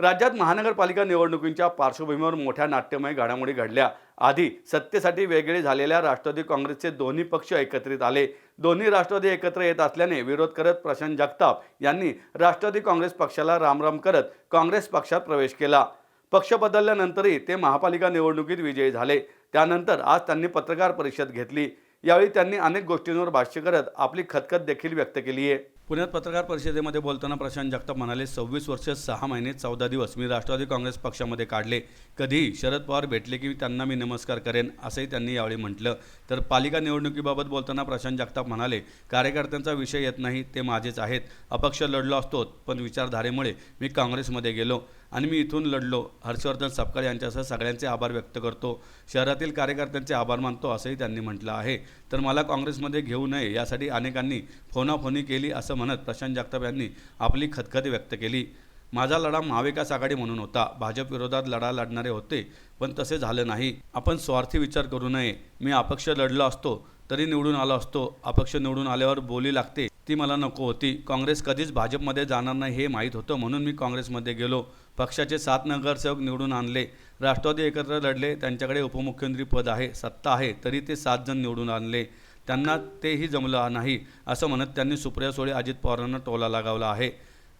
राज्यात महानगरपालिका निवडणुकींच्या पार्श्वभूमीवर मोठ्या नाट्यमय घडामोडी घडल्या. आधी सत्तेसाठी वेगळे झालेल्या राष्ट्रवादी काँग्रेसचे दोन्ही पक्ष एकत्रित आले. दोन्ही राष्ट्रवादी एकत्र येत असल्याने विरोध करत प्रशांत जगताप यांनी राष्ट्रवादी काँग्रेस पक्षाला रामराम करत काँग्रेस पक्षात प्रवेश केला. पक्ष बदलल्यानंतरही ते महापालिका निवडणुकीत विजयी झाले. त्यानंतर आज त्यांनी पत्रकार परिषद घेतली. यावेळी त्यांनी अनेक गोष्टींवर भाष्य करत आपली खतखत देखील व्यक्त केली आहे पुण्यात पत्रकार परिषदेमध्ये बोलताना प्रशांत जगताप म्हणाले सव्वीस वर्ष सहा महिने चौदा दिवस मी राष्ट्रवादी काँग्रेस पक्षामध्ये काढले. कधीही शरद पवार भेटले की त्यांना मी नमस्कार करेन असंही त्यांनी यावेळी म्हटलं. तर पालिका निवडणुकीबाबत बोलताना प्रशांत जगताप म्हणाले कार्यकर्त्यांचा विषय येत नाही ते माझेच आहेत. अपक्ष लढलो असतो पण विचारधारेमुळे मी काँग्रेसमध्ये गेलो. आणि मी इथून लढलो. हर्षवर्धन सपकाळ यांच्यासह सगळ्यांचे आभार व्यक्त करतो. शहरातील कार्यकर्त्यांचे आभार मानतो असंही त्यांनी म्हटलं आहे. तर मला काँग्रेसमध्ये घेऊ नये यासाठी अनेकांनी फोनाफोनी केली असं म्हणत प्रशांत जगताप यांनी आपली खतखते व्यक्त केली. माझा लढा महाविकास आघाडी म्हणून होता. भाजप विरोधात लढा लढणारे होते पण तसे झालं नाही. आपण स्वार्थी विचार करू नये. मी अपक्ष लढलो असतो तरी निवडून आलो असतो. अपक्ष निवडून आल्यावर बोली लागते. ती मला नको होती. काँग्रेस कधीच भाजपमध्ये जाणार नाही हे माहीत होतं म्हणून मी काँग्रेसमध्ये गेलो. पक्षाचे सात नगरसेवक निवडून आणले. राष्ट्रवादी एकत्र लढले. त्यांच्याकडे उपमुख्यमंत्री पद आहे सत्ता आहे तरी ते सात जण निवडून आणले. त्यांना तेही जमलं नाही असं म्हणत त्यांनी सुप्रिया सोळे अजित पवारांना टोला लगावला आहे.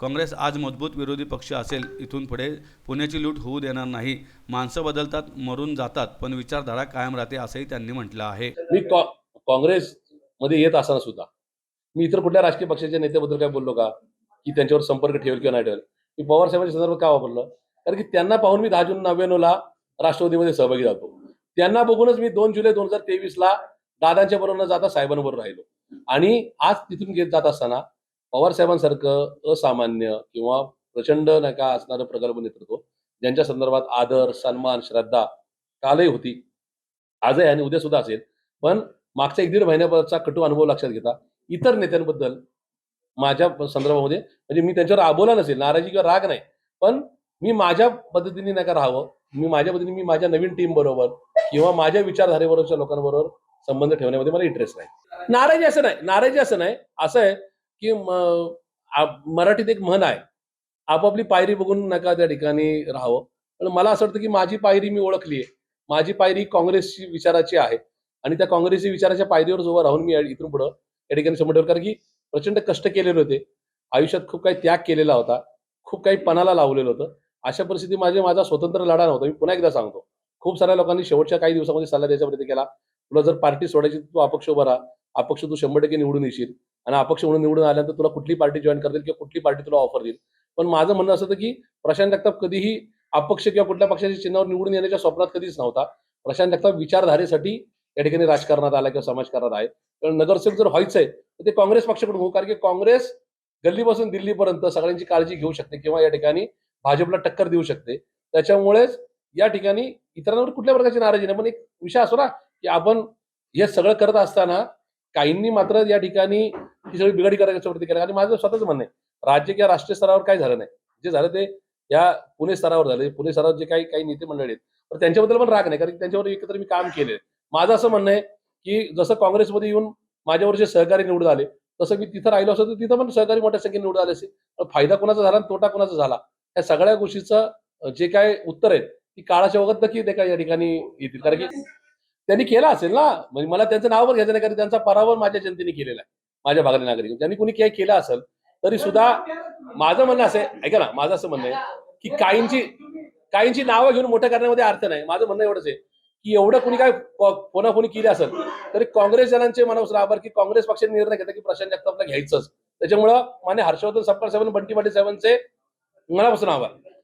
काँग्रेस आज मजबूत विरोधी पक्ष असेल इथून पुढे पुण्याची लूट होऊ देणार नाही. माणसं बदलतात मरून जातात पण विचारधारा कायम राहते असंही त्यांनी म्हटलं आहे. मी काँग्रेसमध्ये येत असताना सुद्धा. मी इतर कुठल्या राजकीय पक्षाच्या नेत्याबद्दल काय बोललो का? की त्यांच्यावर संपर्क ठेवेल किंवा नाही ठेवेल? मी पवार साहेबांच्या संदर्भात का वापरलं? कारण की त्यांना पाहून मी दहा जून नव्याण्णवला राष्ट्रवादीमध्ये सहभागी जातो त्यांना बघूनच मी दोन जुलै दोन हजार तेवीसला दादांच्या बरोबर न जाता साहेबांबरोबर राहिलो. आणि आज तिथून घेत जात असताना पवार साहेबांसारखं असामान्य किंवा प्रचंड नका असणारं प्रगल्भ नेतृत्व ज्यांच्या संदर्भात आदर सन्मान श्रद्धा कालही होती. आजही आणि उद्या सुद्धा असेल. पण मागच्या एक दीड महिन्याचा कटू अनुभव लक्षात घेता इतर नेत्यांबद्दल माझ्या संदर्भामध्ये म्हणजे मी त्यांच्यावर आबोला नसेल नाराजी किंवा राग नाही पण मी माझ्या पद्धतीने नाही का राहावं मी माझ्या पद्धतीने मी माझ्या नवीन टीम बरोबर किंवा माझ्या विचारधारेबरोबरच्या लोकांबरोबर संबंध ठेवण्यामध्ये मला इंटरेस्ट नाही. नाराजी असं नाही नाराजी असं नाही असं आहे की मराठीत एक म्हण आहे आपापली पायरी बघून नका त्या ठिकाणी राहावं. पण मला असं वाटतं की माझी पायरी मी ओळखली आहे माझी पायरी काँग्रेसची विचाराची आहे आणि त्या काँग्रेसच्या विचाराच्या पायरीवर उभं राहून मी इथून पुढं या ठिकाणी समोर ठेवलं. कारण की प्रचंड कष्ट केलेले होते. आयुष्यात खूप काही त्याग केलेला होता. खूप काही पणाला लावलेलं होतं. अशा परिस्थिती माझे माझा स्वतंत्र लढा नव्हता. मी पुन्हा एकदा सांगतो. खूप साऱ्या लोकांनी शेवटच्या काही दिवसामध्ये सल्ला द्यायचा प्रयत्न केला. तुला जर पार्टी सोडायची तू अपक्ष उभा राहा. अपक्ष तू शंभर टक्के निवडून येशील. आणि अपक्ष म्हणून निवडून आल्यानंतर तुला कुठली पार्टी जॉईन करतील किंवा कुठली पार्टी तुला ऑफर देईल. पण माझं म्हणणं असं होतं की प्रशांत जगताप कधीही अपक्ष किंवा कुठल्या पक्षाच्या चिन्हावर निवडून येण्याच्या स्वप्नात कधीच नव्हता. प्रशांत जगताप विचारधारेसाठी या ठिकाणी राजकारणात आला किंवा समाजकारणात आहे. कारण नगरसेवक जर व्हायचं आहे तर ते काँग्रेस पक्षाकडून होऊ. कारण की काँग्रेस गल्लीपासून दिल्लीपर्यंत सगळ्यांची काळजी घेऊ शकते किंवा या ठिकाणी भाजपला टक्कर देऊ शकते. त्याच्यामुळेच या ठिकाणी इतरांवर कुठल्या प्रकारची नाराजी नाही. पण एक विषय असो ना की आपण हे सगळं करत असताना काहींनी मात्र या ठिकाणी ही सगळी बिघाडी करायच्या वरती केली. आणि माझं स्वतःच म्हणणं आहे राज्य किंवा राष्ट्रीय स्तरावर काय झालं नाही. जे झालं ते या पुणे स्तरावर झालं. पुणे स्तरावर जे काही काही नेते मंडळी आहेत तर त्यांच्याबद्दल पण राग नाही. कारण की त्यांच्यावर एकत्र मी काम केले माझं असं म्हणणं आहे की जसं काँग्रेसमध्ये येऊन माझ्यावरचे सहकारी निवडून आले तसं मी तिथं राहिलो असतो तर तिथं पण सहकारी मोठ्या संख्येने निवडून आले असेल फायदा कोणाचा झाला आणि तोटा कोणाचा झाला? या सगळ्या गोष्टीचं जे काय उत्तर आहे ती काळाच्या वगत नक्की ते काय या ठिकाणी येतील? कारण की त्यांनी केला असेल ना? म्हणजे मला त्यांचं नाव पण घ्यायचं नाही कारण त्यांचा पराभव माझ्या जनतेने केलेला आहे माझ्या भागातील नागरिक. त्यांनी कुणी काही केलं असेल तरी सुद्धा माझं म्हणणं असं आहे ऐका ना माझं असं म्हणणं आहे की काहींची काहींची नावं घेऊन मोठं करण्यामध्ये अर्थ नाही. माझं म्हणणं एवढंच आहे की एवढं कुणी काय कोणाकोणी केली असेल तरी काँग्रेस जनांचे मनापासून आभार की काँग्रेस पक्षाने निर्णय घेतला की प्रशांत जगतापला घ्यायचंच. त्याच्यामुळं माने हर्षवर्धन सपकाळ साहेब बंटी पाटील साहेबांचे मनापासून आभार